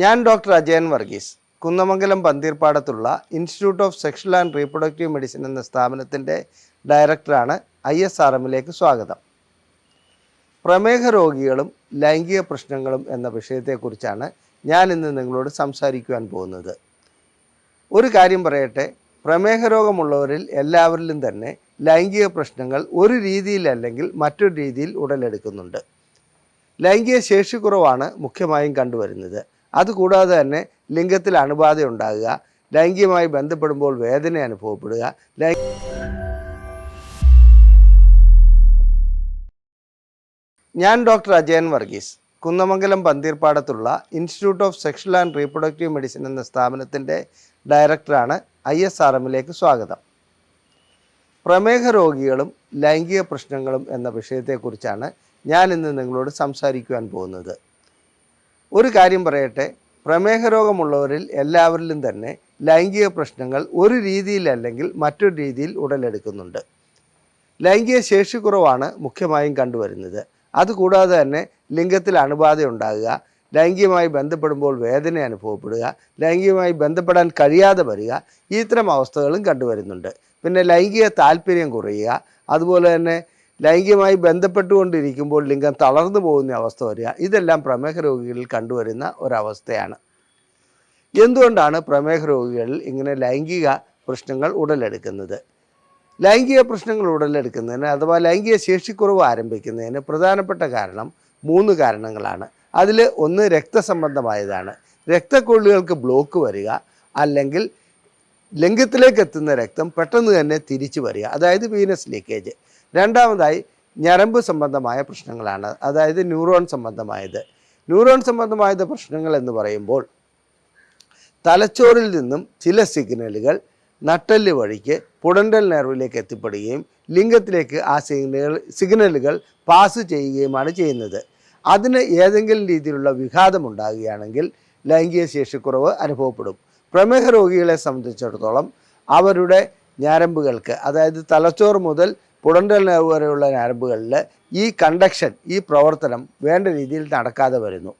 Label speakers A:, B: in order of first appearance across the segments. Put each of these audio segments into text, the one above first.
A: ഞാൻ doctor Ajayan Varghese Kunnamangalam പന്തീർപ്പാടത്തുള്ള institute of sexual and reproductive medicine എന്ന സ്ഥാപനത്തിന്റെ ഡയറക്ടറാണ് ഐ എസ് ആർ എമ്മിലേക്ക് സ്വാഗതം. പ്രമേഹ രോഗികളും ലൈംഗിക പ്രശ്നങ്ങളും എന്ന വിഷയത്തെക്കുറിച്ചാണ് ഞാൻ ഇന്ന് നിങ്ങളോട് സംസാരിക്കുവാൻ പോകുന്നത്. ഒരു കാര്യം പറയട്ടെ പ്രമേഹ രോഗമുള്ളവരിൽ എല്ലാവരിലും തന്നെ ലൈംഗിക പ്രശ്നങ്ങൾ ഒരു രീതിയിലല്ലെങ്കിൽ മറ്റൊരു രീതിയിൽ ഉടലെടുക്കുന്നുണ്ട്. ലൈംഗിക ശേഷിക്കുറവാണ് മുഖ്യമായും കണ്ടുവരുന്നത്. അതുകൂടാതെ തന്നെ ലിംഗത്തിൽ അണുബാധ ഉണ്ടാകുക ലൈംഗികമായി ബന്ധപ്പെടുമ്പോൾ വേദന അനുഭവപ്പെടുക ഞാൻ doctor Ajayan Varghese Kunnamangalam പന്തീർപ്പാടത്തുള്ള institute of sexual and reproductive medicine എന്ന സ്ഥാപനത്തിന്റെ ഡയറക്ടറാണ് ഐ എസ് ആർ എമ്മിലേക്ക് സ്വാഗതം. പ്രമേഹ രോഗികളും ലൈംഗിക പ്രശ്നങ്ങളും എന്ന വിഷയത്തെക്കുറിച്ചാണ് ഞാൻ ഇന്ന് നിങ്ങളോട് സംസാരിക്കുവാൻ പോകുന്നത്. ഒരു കാര്യം പറയട്ടെ. പ്രമേഹ രോഗമുള്ളവരിൽ എല്ലാവരിലും തന്നെ ലൈംഗിക പ്രശ്നങ്ങൾ ഒരു രീതിയിലല്ലെങ്കിൽ മറ്റൊരു രീതിയിൽ ഉടലെടുക്കുന്നുണ്ട്. ലൈംഗിക ശേഷിക്കുറവാണ് മുഖ്യമായും കണ്ടുവരുന്നത്. അതുകൂടാതെ തന്നെ ലിംഗത്തിൽ അണുബാധ ഉണ്ടാകുക ലൈംഗികമായി ബന്ധപ്പെടുമ്പോൾ വേദന അനുഭവപ്പെടുക ലൈംഗികമായി ബന്ധപ്പെടാൻ കഴിയാതെ വരിക ഇത്തരം അവസ്ഥകളും കണ്ടുവരുന്നുണ്ട്. പിന്നെ ലൈംഗിക താല്പര്യം കുറയുക അതുപോലെ തന്നെ ലൈംഗികമായി ബന്ധപ്പെട്ടുകൊണ്ടിരിക്കുമ്പോൾ ലിംഗം തളർന്നു പോകുന്ന അവസ്ഥ വരിക ഇതെല്ലാം പ്രമേഹ രോഗികളിൽ കണ്ടുവരുന്ന ഒരവസ്ഥയാണ്. എന്തുകൊണ്ടാണ് പ്രമേഹ രോഗികളിൽ ഇങ്ങനെ ലൈംഗിക പ്രശ്നങ്ങൾ ഉടലെടുക്കുന്നത്? ലൈംഗിക പ്രശ്നങ്ങൾ ഉടലെടുക്കുന്നതിന് അഥവാ ലൈംഗിക ശേഷിക്കുറവ് ആരംഭിക്കുന്നതിന് പ്രധാനപ്പെട്ട കാരണം മൂന്ന് കാരണങ്ങളാണ്. അതിൽ ഒന്ന് രക്തസംബന്ധമായതാണ്. രക്തക്കൊള്ളികൾക്ക് ബ്ലോക്ക് വരിക അല്ലെങ്കിൽ ലിംഗത്തിലേക്ക് എത്തുന്ന രക്തം പെട്ടെന്ന് തന്നെ തിരിച്ചു വരിക അതായത് വീനസ് ലീക്കേജ്. രണ്ടാമതായി ഞരമ്പ് സംബന്ധമായ പ്രശ്നങ്ങളാണ്. അതായത് ന്യൂറോൺ സംബന്ധമായത്. ന്യൂറോൺ സംബന്ധമായത് പ്രശ്നങ്ങൾ എന്ന് പറയുമ്പോൾ തലച്ചോറിൽ നിന്നും ചില സിഗ്നലുകൾ നട്ടൽ വഴിക്ക് പുടണ്ടൽ നെർവിലേക്ക് എത്തിപ്പെടുകയും ലിംഗത്തിലേക്ക് ആ സിഗ്നലുകൾ സിഗ്നലുകൾ പാസ് ചെയ്യുകയുമാണ് ചെയ്യുന്നത്. അതിന് ഏതെങ്കിലും രീതിയിലുള്ള വിഘാതം ഉണ്ടാകുകയാണെങ്കിൽ ലൈംഗിക ശേഷിക്കുറവ് അനുഭവപ്പെടും. പ്രമേഹ രോഗികളെ സംബന്ധിച്ചിടത്തോളം അവരുടെ ഞരമ്പുകൾക്ക് അതായത് തലച്ചോറ് മുതൽ നെർവ് വരെയുള്ള ഞരമ്പുകളിൽ ഈ കണ്ടക്ഷൻ ഈ പ്രവർത്തനം വേണ്ട രീതിയിൽ നടക്കാതെ വരുന്നു.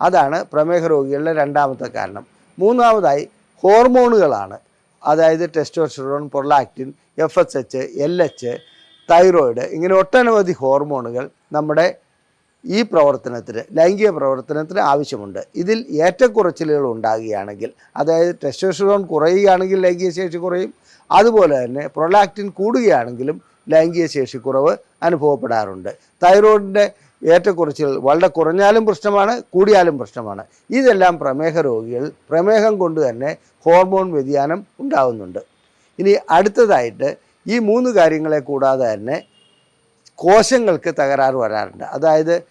A: അതാണ് പ്രമേഹ രോഗികളുടെ രണ്ടാമത്തെ കാരണം. മൂന്നാമതായി ഹോർമോണുകളാണ്. അതായത് testosterone prolactin F S H L H thyroid ഇങ്ങനെ ഒട്ടനവധി ഹോർമോണുകൾ നമ്മുടെ ഈ പ്രവർത്തനത്തിന് ലൈംഗിക പ്രവർത്തനത്തിന് ആവശ്യമുണ്ട്. ഇതിൽ ഏറ്റക്കുറച്ചിലുകൾ ഉണ്ടാകുകയാണെങ്കിൽ അതായത് ടെസ്റ്റോസ്റ്ററോൺ കുറയുകയാണെങ്കിൽ ലൈംഗിക ശേഷി കുറയും. അതുപോലെ തന്നെ പ്രൊലാക്റ്റിൻ കൂടുകയാണെങ്കിലും ലൈംഗിക ശേഷി കുറവ് അനുഭവപ്പെടാറുണ്ട്. തൈറോയിഡിന്റെ ഏറ്റക്കുറച്ചിൽ വളരെ കുറഞ്ഞാലും പ്രശ്നമാണ് കൂടിയാലും പ്രശ്നമാണ്. ഇതെല്ലാം പ്രമേഹ രോഗികൾ പ്രമേഹം കൊണ്ട് തന്നെ ഹോർമോൺ വ്യതിയാനം ഉണ്ടാകുന്നുണ്ട് ഇനി അടുത്തതായിട്ട് ഈ മൂന്ന് കാര്യങ്ങളെ കൂടാതെ തന്നെ കോശങ്ങൾക്ക് തകരാറ് വരാറുണ്ട്. അതായത്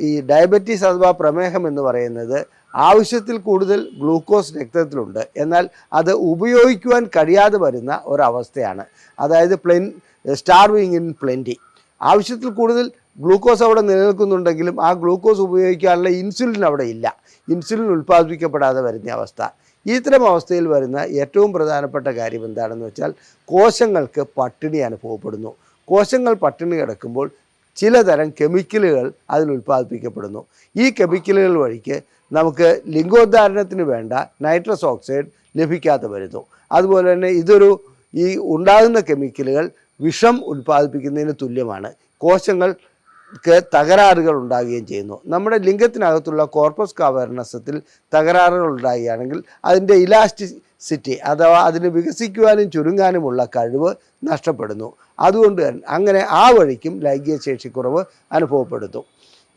A: ഈ ഡയബറ്റീസ് അഥവാ പ്രമേഹം എന്ന് പറയുന്നത് ആവശ്യത്തിൽ കൂടുതൽ ഗ്ലൂക്കോസ് രക്തത്തിലുണ്ട്. എന്നാൽ അത് ഉപയോഗിക്കുവാൻ കഴിയാതെ വരുന്ന ഒരവസ്ഥയാണ്. അതായത് പ്ലെൻ സ്റ്റാർവിങ് ഇൻ പ്ലെന്റി ആവശ്യത്തിൽ കൂടുതൽ ഗ്ലൂക്കോസ് അവിടെ നിലനിൽക്കുന്നുണ്ടെങ്കിലും ആ ഗ്ലൂക്കോസ് ഉപയോഗിക്കാനുള്ള ഇൻസുലിൻ അവിടെ ഇല്ല. ഇൻസുലിൻ ഉൽപ്പാദിപ്പിക്കപ്പെടാതെ വരുന്ന അവസ്ഥ. ഇത്തരം അവസ്ഥയിൽ വരുന്ന ഏറ്റവും പ്രധാനപ്പെട്ട കാര്യം എന്താണെന്ന് വെച്ചാൽ കോശങ്ങൾക്ക് പട്ടിണി അനുഭവപ്പെടുന്നു. കോശങ്ങൾ പട്ടിണി കിടക്കുമ്പോൾ ചിലതരം കെമിക്കലുകൾ അതിൽ ഉൽപ്പാദിപ്പിക്കപ്പെടുന്നു. ഈ കെമിക്കലുകൾ വഴിക്ക് നമുക്ക് ലിംഗോദ്ധാരണത്തിന് വേണ്ട നൈട്രസ് ഓക്സൈഡ് ലഭിക്കാതെ വരുന്നു. അതുപോലെ തന്നെ ഇതൊരു ഈ ഉണ്ടാകുന്ന കെമിക്കലുകൾ വിഷം ഉൽപ്പാദിപ്പിക്കുന്നതിന് തുല്യമാണ്. കോശങ്ങൾക്ക് തകരാറുകൾ ഉണ്ടാകുകയും ചെയ്യുന്നു. നമ്മുടെ ലിംഗത്തിനകത്തുള്ള കോർപ്പസ് കാവേർണസത്തിൽ തകരാറുകൾ ഉണ്ടാകുകയാണെങ്കിൽ അതിന്റെ ഇലാസ്റ്റിസിറ്റി അഥവാ അതിന് വികസിക്കുവാനും ചുരുങ്ങാനുമുള്ള കഴിവ് നഷ്ടപ്പെടുന്നു. അതുകൊണ്ട് അങ്ങനെ ആ വഴിക്കും ലൈംഗിക ശേഷിക്കുറവ് അനുഭവപ്പെടുന്നു.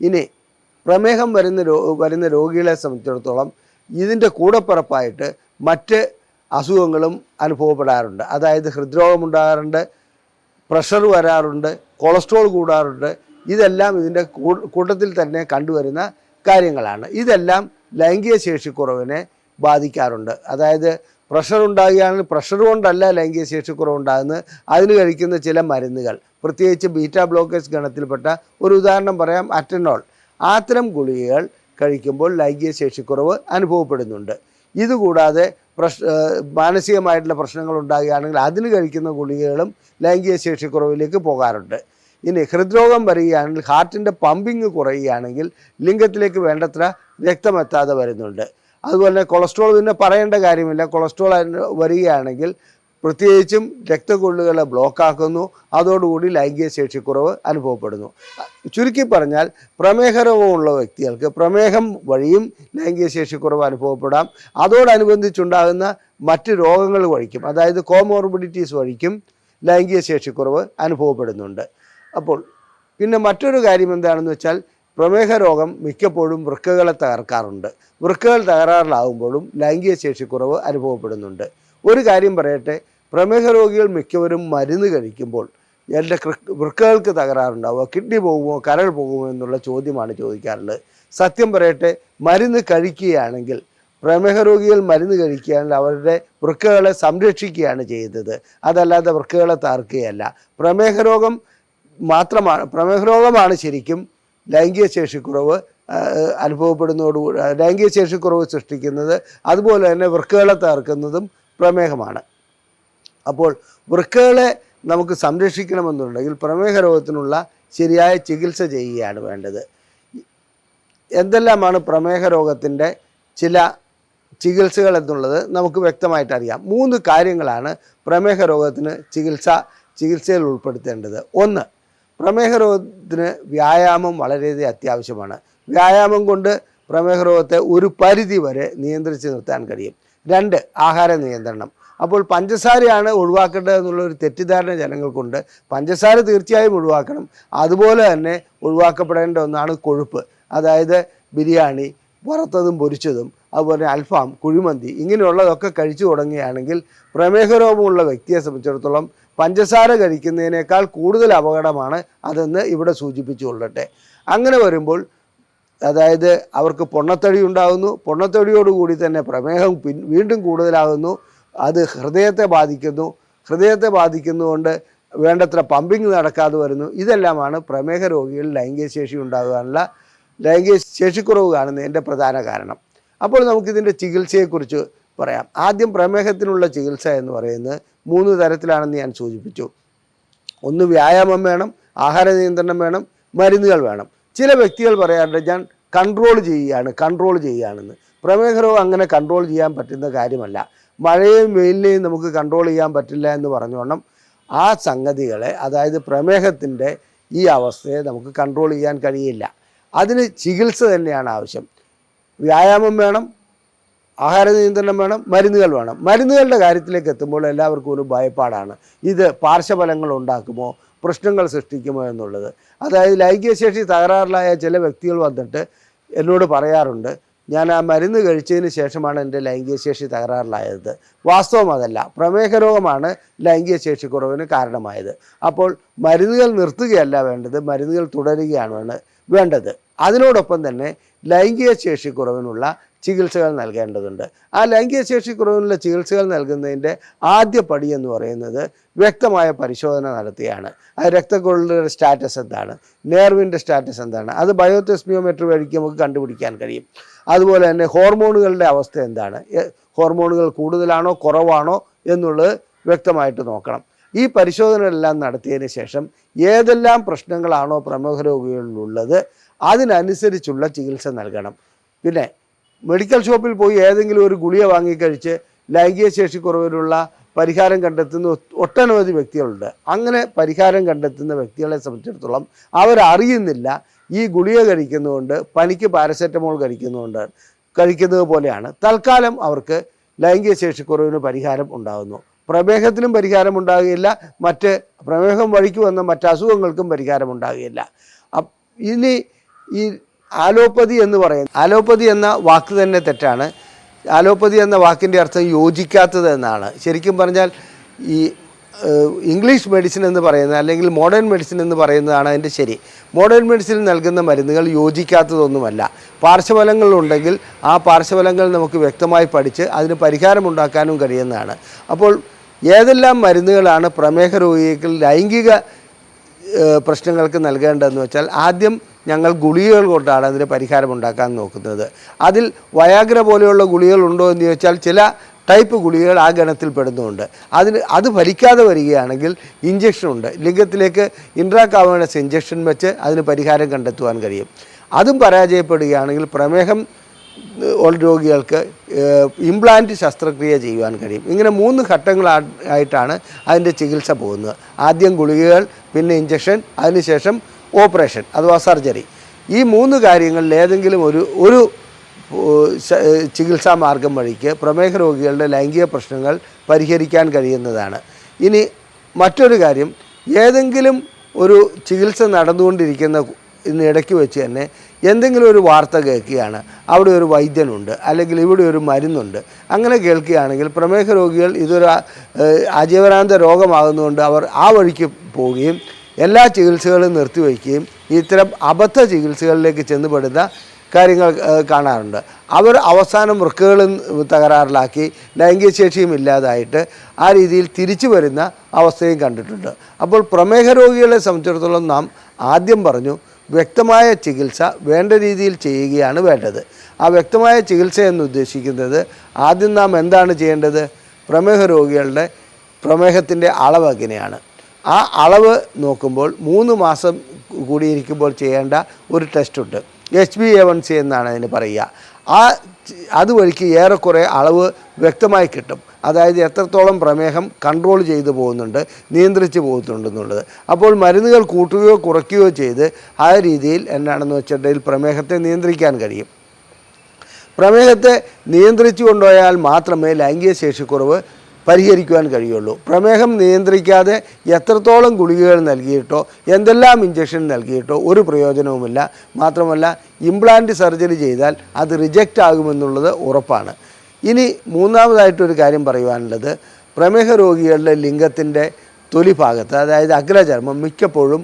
A: ഇനി പ്രമേഹം വരുന്ന രോ വരുന്ന രോഗികളെ സംബന്ധിച്ചിടത്തോളം ഇതിന്റെ കൂടപ്പിറപ്പായിട്ട് മറ്റ് അസുഖങ്ങളും അനുഭവപ്പെടാറുണ്ട്. അതായത് ഹൃദ്രോഗമുണ്ടാകാറുണ്ട് പ്രഷർ വരാറുണ്ട് കൊളസ്ട്രോൾ കൂടാറുണ്ട്. ഇതെല്ലാം ഇതിന്റെ കൂട്ടത്തിൽ തന്നെ കണ്ടുവരുന്ന കാര്യങ്ങളാണ്. ഇതെല്ലാം ലൈംഗിക ശേഷിക്കുറവിനെ ബാധിക്കാറുണ്ട്. അതായത് പ്രഷർ ഉണ്ടാകുകയാണെങ്കിൽ പ്രഷർ കൊണ്ടല്ല ലൈംഗിക ശേഷിക്കുറവ് ഉണ്ടാകുന്നത് അതിന് കഴിക്കുന്ന ചില മരുന്നുകൾ. പ്രത്യേകിച്ച് ബീറ്റ ബ്ലോക്കേഴ്സ് ഗണത്തിൽപ്പെട്ട ഒരു ഉദാഹരണം പറയാം അറ്റനോൾ. അത്തരം ഗുളികകൾ കഴിക്കുമ്പോൾ ലൈംഗിക ശേഷിക്കുറവ് അനുഭവപ്പെടുന്നുണ്ട്. ഇതുകൂടാതെ പ്രശ് മാനസികമായിട്ടുള്ള പ്രശ്നങ്ങൾ ഉണ്ടാകുകയാണെങ്കിൽ അതിന് കഴിക്കുന്ന ഗുളികകളും ലൈംഗിക ശേഷിക്കുറവിലേക്ക് പോകാറുണ്ട്. ഇനി ഹൃദ്രോഗം വരികയാണെങ്കിൽ ഹാർട്ടിന്റെ പമ്പിങ് കുറയുകയാണെങ്കിൽ ലിംഗത്തിലേക്ക് വേണ്ടത്ര രക്തമെത്താതെ വരുന്നുണ്ട്. അതുപോലെ കൊളസ്ട്രോൾ പിന്നെ പറയേണ്ട കാര്യമില്ല. കൊളസ്ട്രോൾ വരികയാണെങ്കിൽ പ്രത്യേകിച്ചും രക്തക്കൊള്ളുകളെ ബ്ലോക്കാക്കുന്നു. അതോടുകൂടി ലൈംഗിക ശേഷിക്കുറവ് അനുഭവപ്പെടുന്നു. ചുരുക്കി പറഞ്ഞാൽ പ്രമേഹരോഗമുള്ള വ്യക്തികൾക്ക് പ്രമേഹം വഴിയും ലൈംഗിക ശേഷിക്കുറവ് അനുഭവപ്പെടാം. അതോടനുബന്ധിച്ചുണ്ടാകുന്ന മറ്റ് രോഗങ്ങൾ വഴിക്കും അതായത് കോമോർബിഡിറ്റീസ് വഴിക്കും ലൈംഗിക ശേഷിക്കുറവ് അനുഭവപ്പെടുന്നുണ്ട്. അപ്പോൾ പിന്നെ മറ്റൊരു കാര്യം എന്താണെന്ന് വെച്ചാൽ പ്രമേഹ രോഗം മിക്കപ്പോഴും വൃക്കകളെ തകർക്കാറുണ്ട്. വൃക്കകൾ തകരാറിലാകുമ്പോഴും ലൈംഗിക ശേഷിക്കുറവ് അനുഭവപ്പെടുന്നുണ്ട്. ഒരു കാര്യം പറയട്ടെ പ്രമേഹ രോഗികൾ മിക്കവരും മരുന്ന് കഴിക്കുമ്പോൾ എന്റെ വൃക്കകൾക്ക് തകരാറുണ്ടാവുക കിഡ്നി പോകുമോ കരൾ പോകുമോ എന്നുള്ള ചോദ്യമാണ് ചോദിക്കാറുള്ളത്. സത്യം പറയട്ടെ മരുന്ന് കഴിക്കുകയാണെങ്കിൽ പ്രമേഹ രോഗികൾ മരുന്ന് കഴിക്കുകയാണെങ്കിൽ അവരുടെ വൃക്കകളെ സംരക്ഷിക്കുകയാണ് ചെയ്യുന്നത് അതല്ലാതെ വൃക്കകളെ തകർക്കുകയല്ല. പ്രമേഹ രോഗം മാത്രമാണ് പ്രമേഹ രോഗമാണ് ശരിക്കും ലൈംഗിക ശേഷിക്കുറവ് അനുഭവപ്പെടുന്നതോടുകൂടി ലൈംഗിക ശേഷിക്കുറവ് സൃഷ്ടിക്കുന്നത് അതുപോലെ തന്നെ വൃക്കകളെ തകർക്കുന്നതും പ്രമേഹമാണ്. അപ്പോൾ വൃക്കകളെ നമുക്ക് സംരക്ഷിക്കണമെന്നുണ്ടെങ്കിൽ പ്രമേഹ രോഗത്തിനുള്ള ശരിയായ ചികിത്സ ചെയ്യുകയാണ് വേണ്ടത്. എന്തെല്ലാമാണ് പ്രമേഹ രോഗത്തിന്റെ ചില ചികിത്സകൾ എന്നുള്ളത് നമുക്ക് വ്യക്തമായിട്ട് അറിയാം. മൂന്ന് കാര്യങ്ങളാണ് പ്രമേഹ രോഗത്തിന് ചികിത്സ ചികിത്സയിൽ ഉൾപ്പെടുത്തേണ്ടത്. ഒന്ന് പ്രമേഹ രോഗത്തിന് വ്യായാമം വളരെയധികം അത്യാവശ്യമാണ്. വ്യായാമം കൊണ്ട് പ്രമേഹ രോഗത്തെ ഒരു പരിധി വരെ നിയന്ത്രിച്ച് നിർത്താൻ കഴിയും. രണ്ട് ആഹാര നിയന്ത്രണം. അപ്പോൾ പഞ്ചസാരയാണ് ഒഴിവാക്കേണ്ടത് എന്നുള്ളൊരു തെറ്റിദ്ധാരണ ജനങ്ങൾക്കുണ്ട്. പഞ്ചസാര തീർച്ചയായും ഒഴിവാക്കണം. അതുപോലെ തന്നെ ഒഴിവാക്കപ്പെടേണ്ട ഒന്നാണ് കൊഴുപ്പ്. അതായത് ബിരിയാണി വറുത്തതും പൊരിച്ചതും അതുപോലെ അൽഫാം കുഴിമന്തി ഇങ്ങനെയുള്ളതൊക്കെ കഴിച്ചു തുടങ്ങുകയാണെങ്കിൽ പ്രമേഹരോഗമുള്ള വ്യക്തിയെ സംബന്ധിച്ചിടത്തോളം പഞ്ചസാര കഴിക്കുന്നതിനേക്കാൾ കൂടുതൽ അപകടമാണ് അതെന്ന് ഇവിടെ സൂചിപ്പിച്ചു കൊള്ളട്ടെ. അങ്ങനെ വരുമ്പോൾ അതായത് അവർക്ക് പൊണ്ണത്തടി ഉണ്ടാകുന്നു. പൊണ്ണത്തടിയോടുകൂടി തന്നെ പ്രമേഹം പിൻ വീണ്ടും കൂടുതലാകുന്നു. അത് ഹൃദയത്തെ ബാധിക്കുന്നു. ഹൃദയത്തെ ബാധിക്കുന്നതുകൊണ്ട് വേണ്ടത്ര പമ്പിങ് നടക്കാതെ വരുന്നു. ഇതെല്ലാമാണ് പ്രമേഹ രോഗികളിൽ ലൈംഗിക ശേഷി ഉണ്ടാകാനുള്ള ലൈംഗിക ശേഷിക്കുറവ് കാണുന്നതിന്റെ പ്രധാന കാരണം. അപ്പോൾ നമുക്കിതിന്റെ ചികിത്സയെക്കുറിച്ച് പറയാം. ആദ്യം പ്രമേഹത്തിനുള്ള ചികിത്സ എന്ന് പറയുന്നത് മൂന്ന് തരത്തിലാണെന്ന് ഞാൻ സൂചിപ്പിച്ചു. ഒന്ന് വ്യായാമം വേണം ആഹാര നിയന്ത്രണം വേണം മരുന്നുകൾ വേണം. ചില വ്യക്തികൾ പറയാറുണ്ട് ഞാൻ കൺട്രോൾ ചെയ്യുകയാണ് കൺട്രോൾ ചെയ്യുകയാണെന്ന്. പ്രമേഹ രോഗം അങ്ങനെ കൺട്രോൾ ചെയ്യാൻ പറ്റുന്ന കാര്യമല്ല. മഴയും വെയിലിനെയും നമുക്ക് കൺട്രോൾ ചെയ്യാൻ പറ്റില്ല എന്ന് പറഞ്ഞോണം ആ സംഗതികളെ അതായത് പ്രമേഹത്തിന്റെ ഈ അവസ്ഥയെ നമുക്ക് കൺട്രോൾ ചെയ്യാൻ കഴിയില്ല. അതിന് ചികിത്സ തന്നെയാണ് ആവശ്യം. വ്യായാമം വേണം ആഹാര നിയന്ത്രണം വേണം മരുന്നുകൾ വേണം. മരുന്നുകളുടെ കാര്യത്തിലേക്ക് എത്തുമ്പോൾ എല്ലാവർക്കും ഒരു ഭയപ്പാടാണ്. ഇത് പാർശ്വഫലങ്ങൾ ഉണ്ടാക്കുമോ? പ്രശ്നങ്ങൾ സൃഷ്ടിക്കുമോ എന്നുള്ളത്. അതായത് ലൈംഗികശേഷി തകരാറിലായ ചില വ്യക്തികൾ വന്നിട്ട് എന്നോട് പറയാറുണ്ട് ഞാൻ ആ മരുന്ന് കഴിച്ചതിന് ശേഷമാണ് എന്റെ ലൈംഗികശേഷി തകരാറിലായത്. വാസ്തവം അതല്ല പ്രമേഹ രോഗമാണ് ലൈംഗിക ശേഷിക്കുറവിന് കാരണമായത്. അപ്പോൾ മരുന്നുകൾ നിർത്തുകയല്ല വേണ്ടത് മരുന്നുകൾ തുടരുകയാണ് വേണ്ടത്. അതിനോടൊപ്പം തന്നെ ലൈംഗിക ശേഷിക്കുറവിനുള്ള ചികിത്സകൾ നൽകേണ്ടതുണ്ട്. ആ ലൈംഗിക ശേഷിക്കുറവിനുള്ള ചികിത്സകൾ നൽകുന്നതിന്റെ ആദ്യ പടി എന്ന് പറയുന്നത് വ്യക്തമായ പരിശോധന നടത്തിയാണ്. ആ രക്തക്കൊള്ളുടെ സ്റ്റാറ്റസ് എന്താണ്? നേർവിന്റെ സ്റ്റാറ്റസ് എന്താണ്? അത് ബയോതെസ്മിയോമെട്രി വഴിക്ക് നമുക്ക് കണ്ടുപിടിക്കാൻ കഴിയും. അതുപോലെ തന്നെ ഹോർമോണുകളുടെ അവസ്ഥ എന്താണ്? ഹോർമോണുകൾ കൂടുതലാണോ കുറവാണോ എന്നുള്ളത് വ്യക്തമായിട്ട് നോക്കണം. ഈ പരിശോധനകളെല്ലാം നടത്തിയതിന് ശേഷം ഏതെല്ലാം പ്രശ്നങ്ങളാണോ പ്രമുഖ രോഗികളിലുള്ളത് അതിനനുസരിച്ചുള്ള ചികിത്സ നൽകണം. പിന്നെ മെഡിക്കൽ ഷോപ്പിൽ പോയി ഏതെങ്കിലും ഒരു ഗുളിക വാങ്ങിക്കഴിച്ച് ലൈംഗിക ശേഷി കുറവിലുള്ള പരിഹാരം കണ്ടെത്തുന്ന ഒട്ടനവധി വ്യക്തികളുണ്ട്. അങ്ങനെ പരിഹാരം കണ്ടെത്തുന്ന വ്യക്തികളെ സംബന്ധിച്ചിടത്തോളം അവരറിയുന്നില്ല ഈ ഗുളിക കഴിക്കുന്നതുകൊണ്ട് പനിക്ക് പാരസെറ്റമോൾ കഴിക്കുന്നതുകൊണ്ട് കഴിക്കുന്നത് പോലെയാണ്. തൽക്കാലം അവർക്ക് ലൈംഗിക ശേഷിക്കുറവിന് പരിഹാരം ഉണ്ടാകുന്നു. പ്രമേഹത്തിനും പരിഹാരം ഉണ്ടാകുകയില്ല. മറ്റ് പ്രമേഹം വഴിക്ക് വന്ന മറ്റ് അസുഖങ്ങൾക്കും പരിഹാരം ഉണ്ടാകുകയില്ല. ഇനി ഈ ആലോപ്പതി എന്ന് പറയുന്നത്. ആലോപ്പതി എന്ന വാക്ക് തന്നെ തെറ്റാണ്. ആലോപ്പതി എന്ന വാക്കിന്റെ അർത്ഥം യോജിക്കാത്തത് എന്നാണ്. ശരിക്കും പറഞ്ഞാൽ ഈ ഇംഗ്ലീഷ് മെഡിസിൻ എന്ന് പറയുന്നത് അല്ലെങ്കിൽ മോഡേൺ മെഡിസിൻ എന്ന് പറയുന്നതാണ് അതിന്റെ ശരി. മോഡേൺ മെഡിസിൻ നൽകുന്ന മരുന്നുകൾ യോജിക്കാത്തതൊന്നുമല്ല. പാർശ്വഫലങ്ങളുണ്ടെങ്കിൽ ആ പാർശ്വഫലങ്ങൾ നമുക്ക് വ്യക്തമായി പഠിച്ച് അതിന് പരിഹാരമുണ്ടാക്കാനും കഴിയുന്നതാണ്. അപ്പോൾ ഏതെല്ലാം മരുന്നുകളാണ് പ്രമേഹ രോഗികൾ ലൈംഗിക പ്രശ്നങ്ങൾക്ക് നൽകേണ്ടതെന്ന് വെച്ചാൽ ആദ്യം ഞങ്ങൾ ഗുളികകൾ കൊണ്ടാണ് അതിന് പരിഹാരം ഉണ്ടാക്കാൻ നോക്കുന്നത്. അതിൽ വയാഗ്ര പോലെയുള്ള ഗുളികകൾ ഉണ്ടോ എന്ന് ചോദിച്ചാൽ ചില ടൈപ്പ് ഗുളികകൾ ആ ഗണത്തിൽ പെടുന്നുണ്ട്. അതിന് അത് ഫലിക്കാതെ വരികയാണെങ്കിൽ ഇഞ്ചക്ഷൻ ഉണ്ട്. ലിംഗത്തിലേക്ക് ഇൻട്രാകാവേണസ് ഇഞ്ചക്ഷൻ വെച്ച് അതിന് പരിഹാരം കണ്ടെത്തുവാൻ കഴിയും. അതും പരാജയപ്പെടുകയാണെങ്കിൽ പ്രമേഹം രോഗികൾക്ക് ഇംപ്ലാന്റ് ശസ്ത്രക്രിയ ചെയ്യുവാൻ കഴിയും. ഇങ്ങനെ മൂന്ന് ഘട്ടങ്ങളായിട്ടാണ് അതിന്റെ ചികിത്സ പോകുന്നത്. ആദ്യം ഗുളികകൾ പിന്നെ ഇഞ്ചക്ഷൻ അതിനുശേഷം ഓപ്പറേഷൻ അഥവാ സർജറി. ഈ മൂന്ന് കാര്യങ്ങളിൽ ഏതെങ്കിലും ഒരു ഒരു ചികിത്സാ മാർഗം വഴിക്ക് പ്രമേഹ രോഗികളുടെ ലൈംഗിക പ്രശ്നങ്ങൾ പരിഹരിക്കാൻ കഴിയുന്നതാണ്. ഇനി മറ്റൊരു കാര്യം ഏതെങ്കിലും ഒരു ചികിത്സ നടന്നുകൊണ്ടിരിക്കുന്ന ഇടയ്ക്ക് വെച്ച് തന്നെ എന്തെങ്കിലും ഒരു വാർത്ത കേൾക്കുകയാണ്. അവിടെ ഒരു വൈദ്യനുണ്ട് അല്ലെങ്കിൽ ഇവിടെ ഒരു മരുന്നുണ്ട്. അങ്ങനെ കേൾക്കുകയാണെങ്കിൽ പ്രമേഹ രോഗികൾ ഇതൊരു ആജീവനാന്ത രോഗമാകുന്നതുകൊണ്ട് അവർ ആ വഴിക്ക് പോവുകയും എല്ലാ ചികിത്സകളും നിർത്തിവയ്ക്കുകയും ഇത്തരം അബദ്ധ ചികിത്സകളിലേക്ക് ചെന്നുപെടുന്ന കാര്യങ്ങൾ കാണാറുണ്ട്. അവർ അവസാനം വൃക്കകളും തകരാറിലാക്കി ലൈംഗിക ശേഷിയും ഇല്ലാതായിട്ട് ആ രീതിയിൽ തിരിച്ചു വരുന്ന അവസ്ഥയും കണ്ടിട്ടുണ്ട്. അപ്പോൾ പ്രമേഹ രോഗികളെ സംബന്ധിച്ചിടത്തോളം നാം ആദ്യം പറഞ്ഞു വ്യക്തമായ ചികിത്സ വേണ്ട രീതിയിൽ ചെയ്യുകയാണ് വേണ്ടത്. ആ വ്യക്തമായ ചികിത്സ എന്ന് ഉദ്ദേശിക്കുന്നത് ആദ്യം നാം എന്താണ് ചെയ്യേണ്ടത്? പ്രമേഹ രോഗികളുടെ പ്രമേഹത്തിന്റെ അളവ് എങ്ങനെയാണ്? ആ അളവ് നോക്കുമ്പോൾ മൂന്ന് മാസം കൂടിയിരിക്കുമ്പോൾ ചെയ്യേണ്ട ഒരു ടെസ്റ്റുണ്ട്. H B A one C എന്നാണ് അതിന് പറയുക. ആ അതുവഴിക്ക് ഏറെക്കുറെ അളവ് വ്യക്തമായി കിട്ടും. അതായത് എത്രത്തോളം പ്രമേഹം കൺട്രോൾ ചെയ്തു പോകുന്നുണ്ട് നിയന്ത്രിച്ച് പോകുന്നുണ്ടെന്നുള്ളത്. അപ്പോൾ മരുന്നുകൾ കൂട്ടുകയോ കുറയ്ക്കുകയോ ചെയ്ത് ആ രീതിയിൽ എന്നാണെന്ന് വെച്ചിട്ടുണ്ടെങ്കിൽ പ്രമേഹത്തെ നിയന്ത്രിക്കാൻ കഴിയും. പ്രമേഹത്തെ നിയന്ത്രിച്ചു കൊണ്ടുപോയാൽ മാത്രമേ ലൈംഗിക ശേഷിക്കുറവ് പരിഹരിക്കുവാൻ കഴിയുള്ളൂ. പ്രമേഹം നിയന്ത്രിക്കാതെ എത്രത്തോളം ഗുളികകൾ നൽകിയിട്ടോ എന്തെല്ലാം ഇഞ്ചക്ഷൻ നൽകിയിട്ടോ ഒരു പ്രയോജനവുമില്ല. മാത്രമല്ല ഇംപ്ലാന്റ് സർജറി ചെയ്താൽ അത് റിജക്റ്റ് ആകുമെന്നുള്ളത് ഉറപ്പാണ്. ഇനി മൂന്നാമതായിട്ടൊരു കാര്യം പറയുവാനുള്ളത്. പ്രമേഹ രോഗികളുടെ ലിംഗത്തിന്റെ തൊലി ഭാഗത്ത് അതായത് അഗ്രചർമ്മം മിക്കപ്പോഴും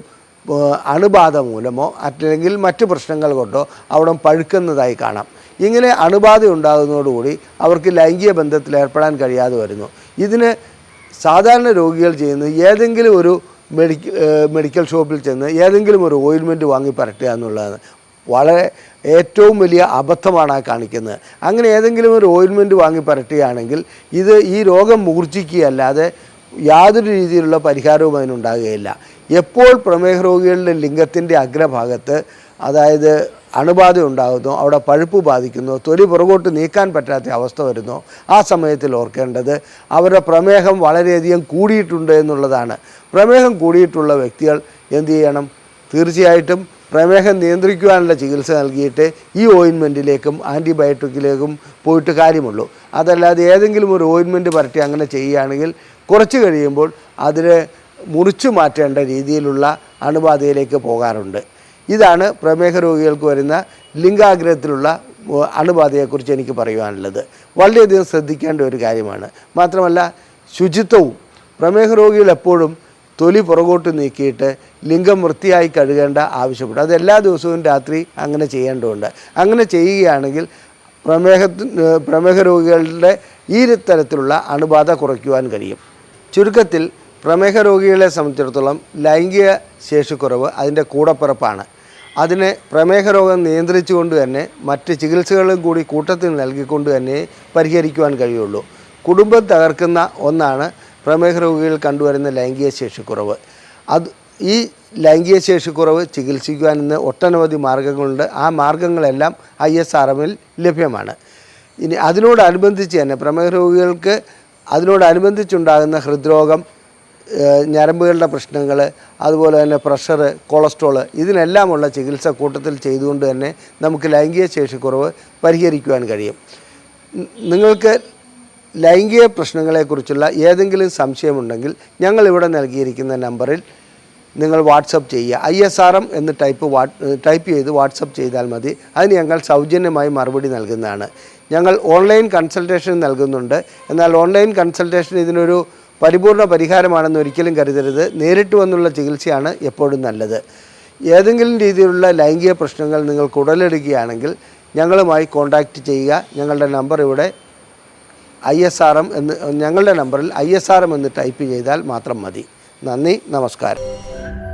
A: അണുബാധ മൂലമോ അല്ലെങ്കിൽ മറ്റു പ്രശ്നങ്ങൾ കൊണ്ടോ അവിടെ പഴുക്കുന്നതായി കാണാം. ഇങ്ങനെ അണുബാധ ഉണ്ടാകുന്നതോടുകൂടി അവർക്ക് ലൈംഗിക ബന്ധത്തിൽ ഏർപ്പെടാൻ കഴിയാതെ വരുന്നു. ഇതിന് സാധാരണ രോഗികൾ ചെയ്യുന്നത് ഏതെങ്കിലും ഒരു മെഡിക്കൽ മെഡിക്കൽ ഷോപ്പിൽ ചെന്ന് ഏതെങ്കിലും ഒരു ഓയിൻമെന്റ് വാങ്ങി പരട്ടുക എന്നുള്ളതാണ്. വളരെ ഏറ്റവും വലിയ അബദ്ധമാണ് ആ കാണിക്കുന്നത്. അങ്ങനെ ഏതെങ്കിലും ഒരു ഓയിൻമെന്റ് വാങ്ങി പരട്ടുകയാണെങ്കിൽ ഇത് ഈ രോഗം മൂർച്ഛിക്കുകയല്ലാതെ യാതൊരു രീതിയിലുള്ള പരിഹാരവും അതിനുണ്ടാകുകയില്ല എപ്പോൾ പ്രമേഹ രോഗികളുടെ ലിംഗത്തിന്റെ അഗ്രഭാഗത്ത് അതായത് അണുബാധ ഉണ്ടാകുന്നു അവിടെ പഴുപ്പ് ബാധിക്കുന്നു തൊലി പുറകോട്ട് നീക്കാൻ പറ്റാത്ത അവസ്ഥ വരുന്നു. ആ സമയത്തിൽ ഓർക്കേണ്ടത് അവരുടെ പ്രമേഹം വളരെയധികം കൂടിയിട്ടുണ്ട് എന്നുള്ളതാണ്. പ്രമേഹം കൂടിയിട്ടുള്ള വ്യക്തികൾ എന്തു ചെയ്യണം? തീർച്ചയായിട്ടും പ്രമേഹം നിയന്ത്രിക്കുവാനുള്ള ചികിത്സ നൽകിയിട്ട് ഈ ഓയിൻമെന്റിലേക്കും ആന്റിബയോട്ടിക്കിലേക്കും പോയിട്ട് കാര്യമുള്ളൂ. അതല്ലാതെ ഏതെങ്കിലും ഒരു ഓയിൻമെന്റ് പരട്ടി അങ്ങനെ ചെയ്യുകയാണെങ്കിൽ കുറച്ച് കഴിയുമ്പോൾ അതിനെ മുറിച്ചു മാറ്റേണ്ട രീതിയിലുള്ള അണുബാധയിലേക്ക് പോകാറുണ്ട്. ഇതാണ് പ്രമേഹ രോഗികൾക്ക് വരുന്ന ലിംഗാഗ്രഹത്തിലുള്ള അണുബാധയെക്കുറിച്ച് എനിക്ക് പറയുവാനുള്ളത്. വളരെയധികം ശ്രദ്ധിക്കേണ്ട ഒരു കാര്യമാണ്. മാത്രമല്ല ശുചിത്വവും പ്രമേഹ രോഗികൾ എപ്പോഴും തൊലി പുറകോട്ട് നീക്കിയിട്ട് ലിംഗം വൃത്തിയായി കഴുകേണ്ട ആവശ്യപ്പെട്ടു. അത് എല്ലാ ദിവസവും രാത്രി അങ്ങനെ ചെയ്യേണ്ടതുണ്ട്. അങ്ങനെ ചെയ്യുകയാണെങ്കിൽ പ്രമേഹ പ്രമേഹ രോഗികളുടെ ഈ തരത്തിലുള്ള അണുബാധ കുറയ്ക്കുവാൻ കഴിയും. ചുരുക്കത്തിൽ പ്രമേഹ രോഗികളെ സംബന്ധിച്ചിടത്തോളം ലൈംഗിക ശേഷിക്കുറവ് അതിന്റെ കൂടപ്പിറപ്പാണ്. അതിനെ പ്രമേഹ രോഗം നിയന്ത്രിച്ചുകൊണ്ട് തന്നെ മറ്റ് ചികിത്സകളും കൂടി കൂട്ടത്തിൽ നൽകിക്കൊണ്ട് തന്നെ പരിഹരിക്കുവാൻ കഴിയുള്ളൂ. കുടുംബം തകർക്കുന്ന ഒന്നാണ് പ്രമേഹ രോഗികൾ കണ്ടുവരുന്ന ലൈംഗിക ശേഷിക്കുറവ്. അത് ഈ ലൈംഗിക ശേഷിക്കുറവ് ചികിത്സിക്കുവാൻ ഇന്ന് ഒട്ടനവധി മാർഗങ്ങളുണ്ട്. ആ മാർഗങ്ങളെല്ലാം ഐ എസ് ആർ എമ്മിൽ ലഭ്യമാണ്. ഇനി അതിനോടനുബന്ധിച്ച് തന്നെ പ്രമേഹ രോഗികൾക്ക് അതിനോടനുബന്ധിച്ചുണ്ടാകുന്ന ഹൃദ്രോഗം ഞരമ്പുകളുടെ പ്രശ്നങ്ങൾ അതുപോലെ തന്നെ പ്രഷർ കൊളസ്ട്രോൾ ഇതിനെല്ലാമുള്ള ചികിത്സ കൂട്ടത്തിൽ ചെയ്തുകൊണ്ട് തന്നെ നമുക്ക് ലൈംഗിക ശേഷിക്കുറവ് പരിഹരിക്കുവാൻ കഴിയും. നിങ്ങൾക്ക് ലൈംഗിക പ്രശ്നങ്ങളെക്കുറിച്ചുള്ള ഏതെങ്കിലും സംശയമുണ്ടെങ്കിൽ ഞങ്ങളിവിടെ നൽകിയിരിക്കുന്ന നമ്പറിൽ നിങ്ങൾ വാട്സപ്പ് ചെയ്യുക. ഐ എസ് ആർ എം എന്ന് ടൈപ്പ് വാ ടൈപ്പ് ചെയ്ത് വാട്സപ്പ് ചെയ്താൽ മതി. അതിന് ഞങ്ങൾ സൗജന്യമായി മറുപടി നൽകുന്നതാണ്. ഞങ്ങൾ ഓൺലൈൻ കൺസൾട്ടേഷൻ നൽകുന്നുണ്ട്. എന്നാൽ ഓൺലൈൻ കൺസൾട്ടേഷൻ ഇതിനൊരു പരിപൂർണ പരിഹാരമാണെന്ന് ഒരിക്കലും കരുതരുത്. നേരിട്ട് വന്നുള്ള ചികിത്സയാണ് എപ്പോഴും നല്ലത്. ഏതെങ്കിലും രീതിയിലുള്ള ലൈംഗിക പ്രശ്നങ്ങൾ നിങ്ങൾ ഉടലെടുക്കുകയാണെങ്കിൽ ഞങ്ങളുമായി കോൺടാക്റ്റ് ചെയ്യുക. ഞങ്ങളുടെ നമ്പർ ഇവിടെ ഐ എസ് ആർ എം എന്ന് ഞങ്ങളുടെ നമ്പറിൽ ഐ എസ് ആർ എം എന്ന് ടൈപ്പ് ചെയ്താൽ മാത്രം മതി. നന്ദി നമസ്കാരം.